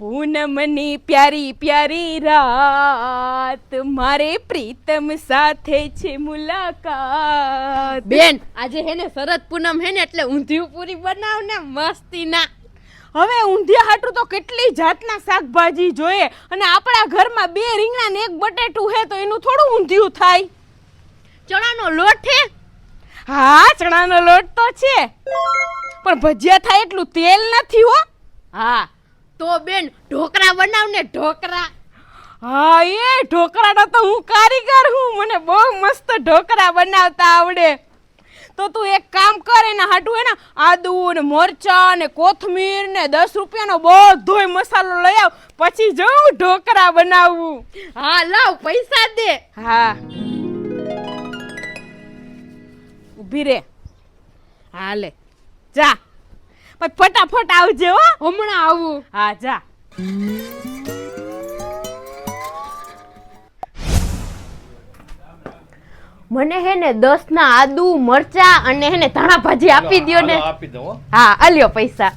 પૂનમની પ્યારી પ્યારી રાત. મારે પ્રીતમ સાથે છે મુલાકાત. બેન આજે હે ને શરદ પૂનમ હે ને એટલે ઊંધિયું પૂરી બનાવ ને મસ્તી ના હવે ઊંધિયા હાટું તો કેટલી જાતના શાકભાજી જોઈએ અને આપણા ઘરમાં બે રીંગણા ને એક બટેટું હે તો એનું થોડું ઊંધિયું થાય. ચણાનો લોટ હે? હા ચણાનો લોટ તો છે. પણ ભજીયા થાય એટલું તેલ નથી હો. હા. તો બેન ઢોકળા બનાવ ને ઢોકળા. હા એ ઢોકળાનો તો હું કારીગર હું. મને બહુ મસ્ત ઢોકળા બનાવતા આવડે. તો તું એક કામ કર એના હાટું હે ને આદુ ને મરચા ને કોથમીર ને દસ રૂપિયાનો બધોય મસાલો લઈ આવ. પછી જોઉં ઢોકળા બનાવવું હા લાવ પૈસા દે. હા. ઊભી રે. હાલે જા. પછી ફટાફટ આવજે હો. હમણાં આવું. હા જા. મને હે ને દસ ના આદુ મરચા અને હે ને ધાણા ભાજી આપી દ્યો ને. આપી દો હા. આલ્યો પૈસા.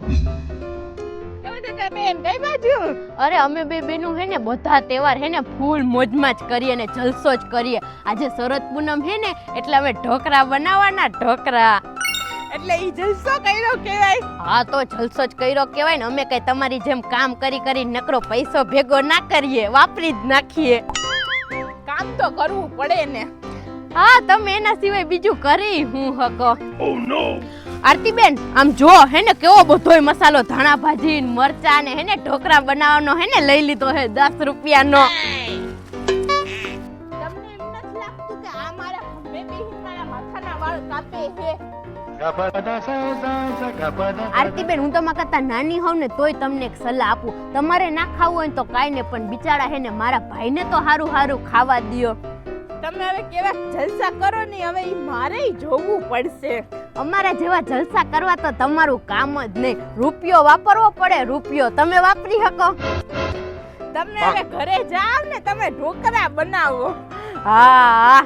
thank હા. બેન કઈ બાજુ અરે અમે બે બેનું હે ને બધા તહેવાર હે ને ફૂલ મોજમાં જ કરીએ ને જલસો જ કરીએ. આજે શરદ પૂનમ હે ને એટલે અમે ઢોકરા બનાવવાના ઢોકરા. એટલે ઈ જલસો કર્યો કહેવાય? હા તો જલસો જ કર્યો કેવાય ને અમે કઈ તમારી જેમ કામ કરી કરી નકરો પૈસો ભેગો ના કરીએ વાપરી જ નાખીએ. કામ તો કરવું પડે ને. હા તમે એના સિવાય બીજું કરી હું હકો? આરતીબેન આમ જો હે ને કેવો બધોય મસાલો ધાણા ભાજી મરચા ને હે ને ઢોકરા બનાવવાનો હે ને લઈ લીધો હે દસ રૂપિયાનો. તમને એમ નથી લાગતું કે આ મારા ખંભે બેહીને મારા માથાના વાળ કાપે છે? આરતીબેન હું તમારા કરતા નાની હોઉં ને તોય તમને એક સલાહ આપું. તમારે ના ખાવું હોય ને તો કાંઈ ને પણ બિચારા હે ને મારા ભાઈને તો હારું હારું ખાવા દ્યો. તમે હવે કેવા જલસા કરો ને હવે ઈ મારે જોવું પડશે. અમારા જેવા જલસા કરવા તો તમારું કામ જ નહીં. રૂપિયો વાપરવો પડે રૂપિયો તમે વાપરી શકો. તમે હવે ઘરે જાવ ને તમે ઢોકળા બનાવો. હા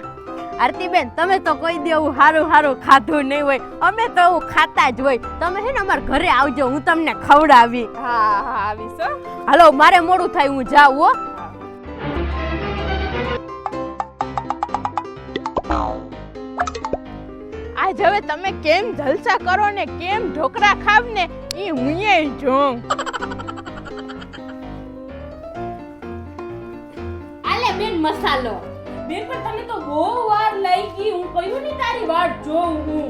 આરતીબેન તમે તો કોઈ દેવું હારું સારું ખાધું નહીં હોય. અમે તો એવું ખાતા જ હોય. તમે હે ને અમારા ઘરે આવજો હું તમને ખવડાવી. હા હા આવીશ હાલો મારે મોડું થાય હું જાઉં હો. આજ હવે તમે કેમ જલસા કરો ને કેમ ઢોકરા ખાવ ને એ હુંય જોઉં. આલે બેન મસાલો. બેન, પણ તમે તો બહુ વાર લઈ ગઈ હું કહ્યું ને તારી વાટ જોઉં હું?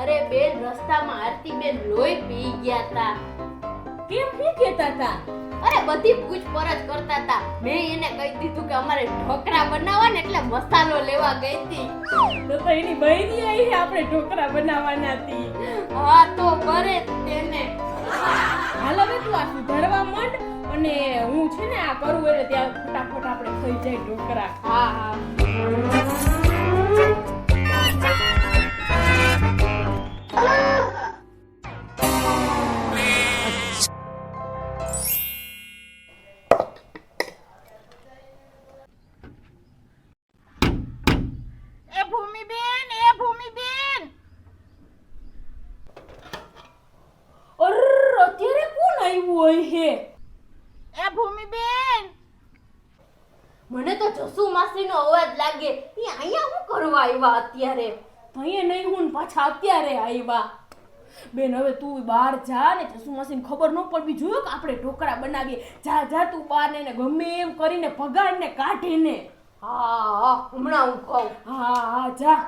અરે બેન, રસ્તામાં આરતી બેન લોહી પી ગયા તા. કેમ નહીં કહેતા હતા અરે બધી પૂછપરછ કરતા હતા મેં એને કહી દીધું કે અમારે ઢોકળા બનાવવા ને એટલે મસાલો લેવા ગઈ હતી. તો તો એની બહેની આવી આપણે ઢોકળા બનાવવાના હતી હા તો કરે તેને. હાલ હવે તું આ સુધારવા માંડ અને હું છે ને આ કરું એટલે ત્યાં ફટાફટ આપણે થઈ જાય ઢોકળા. હા હા. એ ભૂમિબેન! મને તો જસુ માસીનો અવાજ લાગે એ અહીંયા હું કરવા આવ્યા અત્યારે? ભઈએ નહીં હું ને પાછા અત્યારે આવ્યા. બેન હવે તું બહાર જા ને જસુ માસીને ખબર ન પડવી જોયો કે આપણે ઢોકળા બનાવીએ. જા જા તું બહાર ને ગમે એમ કરીને ભગાડ ને કાઢીને. હા હા હમણાં હું કહું. હા હા જા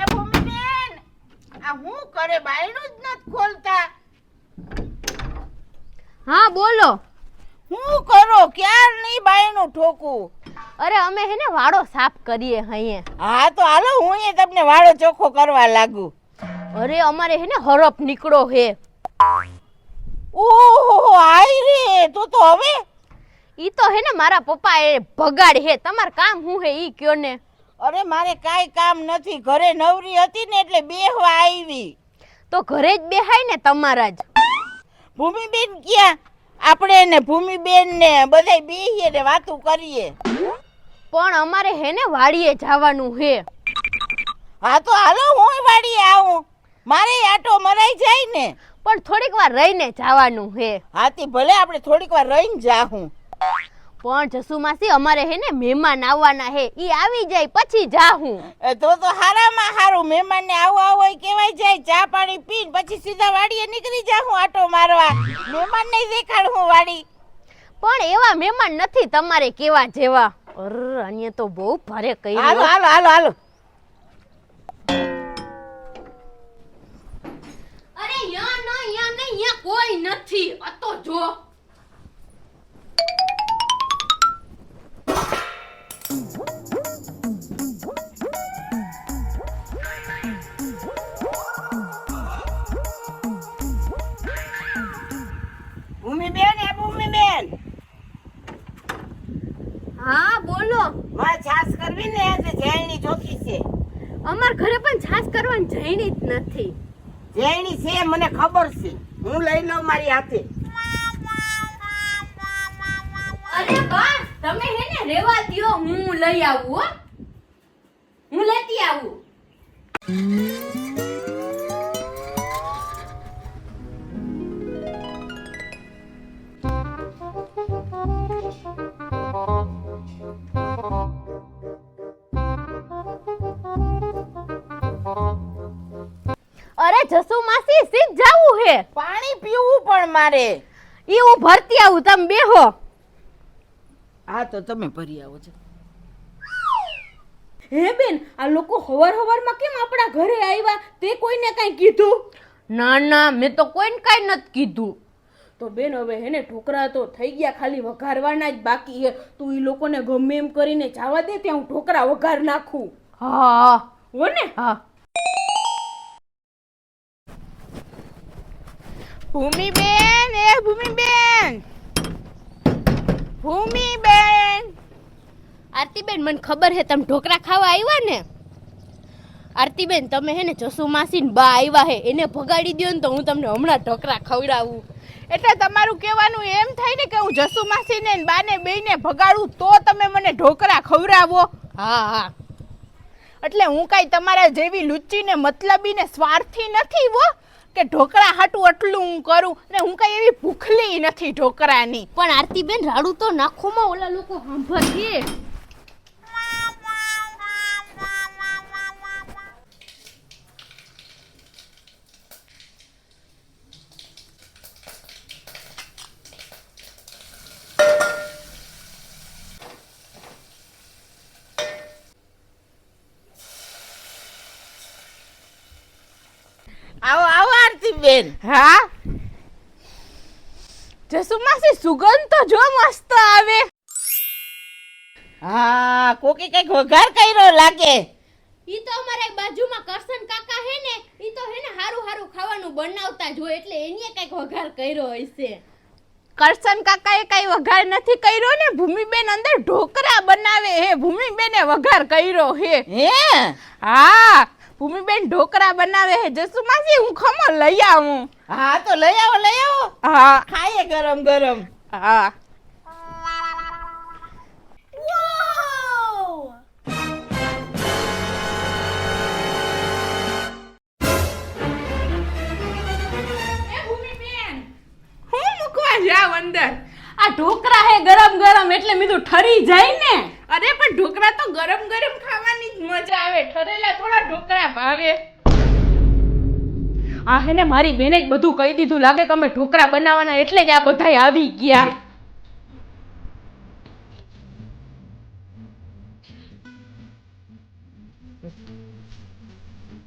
એ ભૂમિબેન આ હું કરે? બાયણું જ નથી ખોલતા. હા બોલો. હું કરો? ક્યાર નહીં બાયણું ઠોકું? અરે અમે હે ને વાળો સાફ કરીએ હઈએ. હા તો હાલો હું એ તમને વાળો ચોખ્ખો કરવા લાગુ. અરે અમારે હે ને હરફ નીકળો હે. ઓહો આઈ રે તો તો હવે? ઈ તો હે ને મારા પપ્પા એ ભગાડ હે. તમાર કામ હું હે ઈ કયો ને? અરે મારે કાંઈ કામ નથી. ઘરે નવરી હતી ને એટલે બેહવા આવી. તો ઘરે જ બેહાય ને તમારા જ. ભૂમિબેન ક્યાં? આપણે ને ભૂમિબેન ને બધાય બેહીએ ને વાતું કરીએ. પણ અમારે હે ને વાડીએ જવાનું હે. હા તો હાલો હું વાડીએ આવું. મારે આટો મરાઈ જાય ને. પણ થોડીક વાર રહીને જવાનું હે. હાથી ભલે આપણે થોડીક વાર રહીને જાહું. પણ જસુમાસી અમારે હે ને મહેમાન આવવાના હે ઈ આવી જાય પછી જાહું. એ તો તો હારામાં હારું મહેમાનને આવો આવો કેવાય જાય ચા પાણી પીન પછી સીધા વાડીએ નીકળી જાહું આટો મારવા. મહેમાન દેખાડ હું વાડી. પણ એવા મહેમાન નથી તમારે કેવા જેવા. અર અન્ય તો બહુ ભારે હાલો કર્યું હાલો હાલો હાલો. અરે યા ના યા નહીં યા કોઈ નથી. આ તો જો. છાસ ને આજે જૈણી ચોખી છે. અમાર ઘરે પણ છાસ કરવાની જૈણી જ નથી. જૈણી છે મને ખબર છે. હું લઈ લઉં મારી હાથે. અરે બા તમે હે ને રેવા દિયો હું લઈ આવું હો. હું લેતી આવું. જસુ માસી સીધ જાવું હે. પાણી પીવું પણ મારે. ઈ હું ભરતી આવું તમે બેહો. હા તો તમે ભરી આવો છો. હે બેન આ લોકો હવાર હવારમાં કેમ આપણા ઘરે આવ્યા? તે કોઈને કાંઈ કીધું? ના ના મેં તો કોઈને કાંઈ નથી કીધું. તો બેન હવે હેને ઢોકરા તો થઈ ગયા ખાલી વઘારવાના જ બાકી હે તું એ લોકોને ગમે એમ કરીને જવા દે ત્યાં હું ઢોકરા વઘાર નાખું. હા. હો ને? હા. ભૂમિબેન એ ભૂમિબેન. ભૂમિબેન. આરતીબેન મને ખબર છે તમે ઢોકરા ખાવા આવ્યા ને? આરતીબેન તમે હે ને જસુ માસી ને બા આવ્યા હે એને ભગાડી દ્યો ને તો હું તમને હમણાં ઢોકરા ખવડાવું. એટલે તમારું કહેવાનું એમ થાય ને કે હું જસુ માસીને ને બાને બેયને ભગાડું તો તમે મને ઢોકરા ખવડાવો. હા હા. એટલે હું કાંઈ તમારા જેવી લુચ્ચી ને મતલબી ને સ્વાર્થી નથી હો. કે ઢોકળા હાટું આટલું હું કરું ને હું કઈ એવી ભૂખલી નથી ઢોકળાની. પણ આરતીબેન, રાડું તો નાખોમાં ઓલા લોકો સાંભળીએ બેન. હા? જસુમાસી સુગંધ તો જો મસ્ત આવે. હા કોકી કંઈક વઘાર કર્યો લાગે. ઈ તો અમારે બાજુમાં કરસન કાકા હે ને ઈ તો હે ને હારું હારું ખાવાનું બનાવતા જ હોય એટલે એને કંઈક વઘાર કર્યો હશે. કાકા કાકાએ કઈ વઘાર નથી કર્યો ને? ભૂમિબેન અંદર ઢોકરા બનાવે હે. ભૂમિબેને વઘાર કર્યો હે. હે? હા. ભૂમિબેન ઢોકરા બનાવે હે જસુમાસી હું ખમો લઈ આવું. હા તો લઈ આવો લઈ આવો. હા. ખાઈએ ગરમ ગરમ. હા. હું મૂકવા જાવ અંદર? આ ઢોકરા હે ગરમ ગરમ એટલે મીધું ઠરી જાય ને. અરે પણ ઢોકળા તો ગરમ ગરમ મજા આવે. ઠરેલા થોડા ઢોકળા ભાવે. આ હે ને મારી બેને જ બધું કહી દીધું. લાગે કે અમે ઢોકળા બનાવવાના એટલે જ આ બધા આવી ગયા.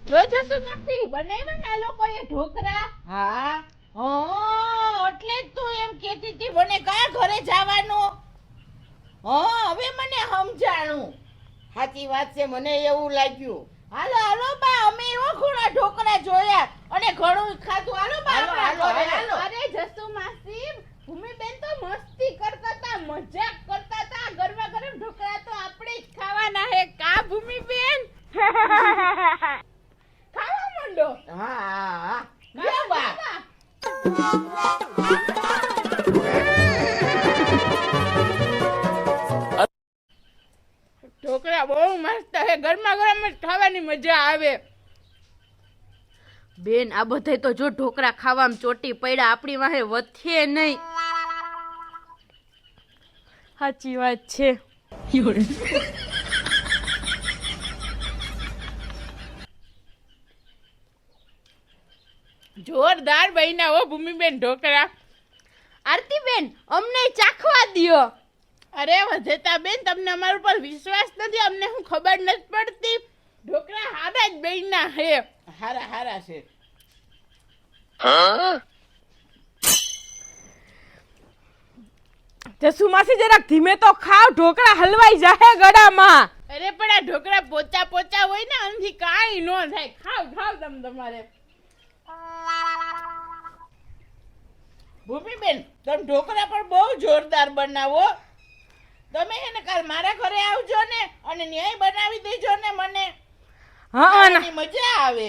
જો જસુ નથી બનાવ્યા ને આ લોકોએ ઢોકળા? હા. હા એટલે જ તું એમ કહેતી હતી મને કયા ઘરે જવાનું? હા હવે મને સમજાણું. સાચી વાત છે, મને એવું લાગ્યું. હાલો હાલો બા, અમે એવો ઘણા ઢોકળા જોયા અને ઘણું ખાધું. ગરમા ગરમ જ ખાવાની મજા આવે. બેન આ બધાય તો જો ઢોકળા ખાવામાં ચોટી પડ્યા આપણી વાહે વધે નહીં. સાચી વાત છે. જોરદાર બહેના હો ભૂમિબેન ઢોકળા. આરતીબેન અમને ચાખવા દ્યો. અરે વધેતા બેન તમને અમારા ઉપર વિશ્વાસ નથી અમને હું ખબર નથી પડતી. ઢોકળા હારા જ બન્યા હે. હારા હારા છે. જસુમાસી જરાક ધીમે તો ખાવ ઢોકળા હલવાઈ જાહે ગળામાં. અરે પણ આ ઢોકળા પોચા પોચા હોય ને આનાથી કાંઈ ન થાય. ખાવ ખાવ તમ તમારે. ભૂમિબેન તમે ઢોકળા પણ બહુ જોરદાર બનાવો. તમે હે ને કાલ મારા ઘરે આવજો ને અને ન્યાય બનાવી દેજો ને મને. હા ના મજા આવે.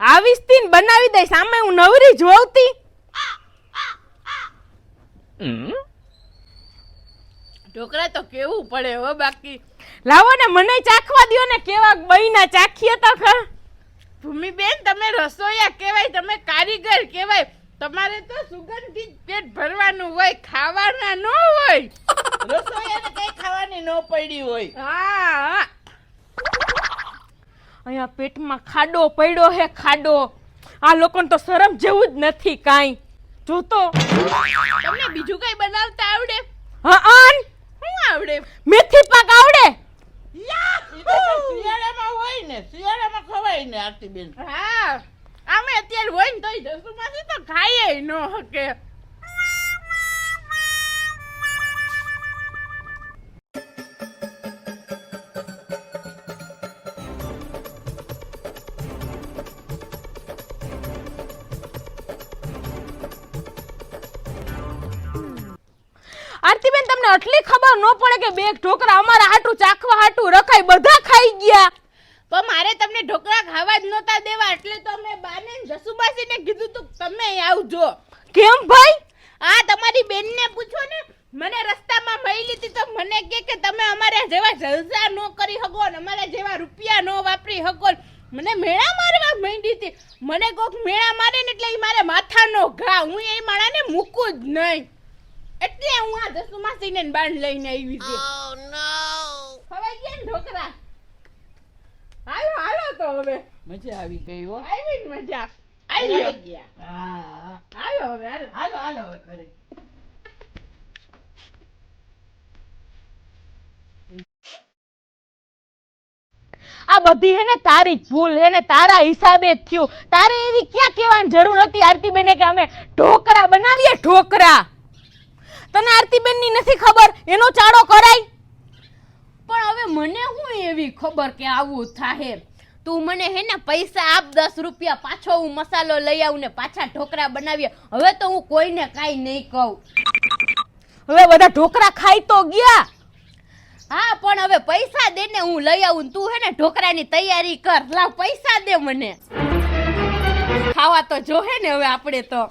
આવીશ તી ને બનાવી દઈશ. સામે હું નવરી જોવતી. ઢોકળા તો કેવું પડે હો બાકી. લાવો ને મને ચાખવા દ્યો ને કેવા બઈના ચાખીએ તો ખર. ભૂમિબેન તમે રસોઈયા કહેવાય તમે કારીગર કહેવાય. તમારે તો સુગંધિત પેટ ભરવાનું હોય ખાવાના ન હોય. રસોઈયાને કઈ ખાવાની ન પડી હોય. હા. અહીંયા પેટમાં ખાડો પડ્યો હે ખાડો. આ લોકોને તો શરમ જેવું જ નથી કાંઈ. જોતો તમને બીજું કઈ બનાવતા આવડે? હા આન શું આવડે? મેથી પાક આવડે? ઈ તો શિયાળામાં હોય ને શિયાળામાં ખવાય ને આરતીબેન. હા. અમે અત્યારે હોય ને તોય જસુમાંથી તો ખાઈએ ન હકે. આટલી ખબર ન પડે કે બે ઢોકરા અમારા હાટું ચાખવા હાટું રખાય બધા ખાઈ ગયા. પણ મારે તમને ઢોકળા ખાવા જ નહોતા દેવા એટલે તો મેં બાને જસુબાસીને કીધું તું તમે આવજો. કેમ ભાઈ? આ તમારી બેનને પૂછો ને. મને રસ્તામાં મળી હતી તો મને કે કે તમે અમારા જેવા જલસા ન કરી શકો ને અમારા જેવા રૂપિયા ન વાપરી શકો મને મેળા મારવા માંડી હતી. મને કોક મેળા મારે ને એટલે એ મારે માથાનો ઘા. હું એ માળાને મૂકું જ નહીં. એટલે હું આ જસુમાસીને ને બાણ લઈને આવી છે. ખવાઈ ગયા ને ઢોકરા હાલો હાલો તો હવે. મજા આવી ગઈ હો. આવી ને મજા. આવી ગયા. હા હાલો હવે હાલો. હાલો હવે ઘરે. આ બધી હે ને તારી ભૂલ હે ને તારા હિસાબે થયું. તારે એવી ક્યાં કહેવાની જરૂર હતી આરતીબેને કે અમે ઢોકરા બનાવીએ ઢોકરા તને આરતીબેનની નથી ખબર? એનો ચાડો કરાય. પણ હવે મને હું એવી ખબર કે આવું થાહે? તું મને હે ને પૈસા આપ દસ રૂપિયા પાછો હું મસાલો લઈ આવું ને પાછા ઢોકળા બનાવીએ. હવે તો હું કોઈને કાંઈ નહીં કહું. હવે બધા ઢોકરા ખાઈ તો ગયા. હા પણ હવે પૈસા દે ને હું લઈ આવું ને તું હે ને ઢોકરાની તૈયારી કર. લાવ પૈસા દે મને. ખાવા તો જોહે ને હવે આપણે તો.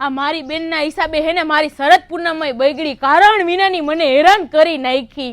આ મારી બેનના હિસાબે હે ને મારી શરદ પૂનમય બગડી. કારણ વિનાની મને હેરાન કરી નાખી.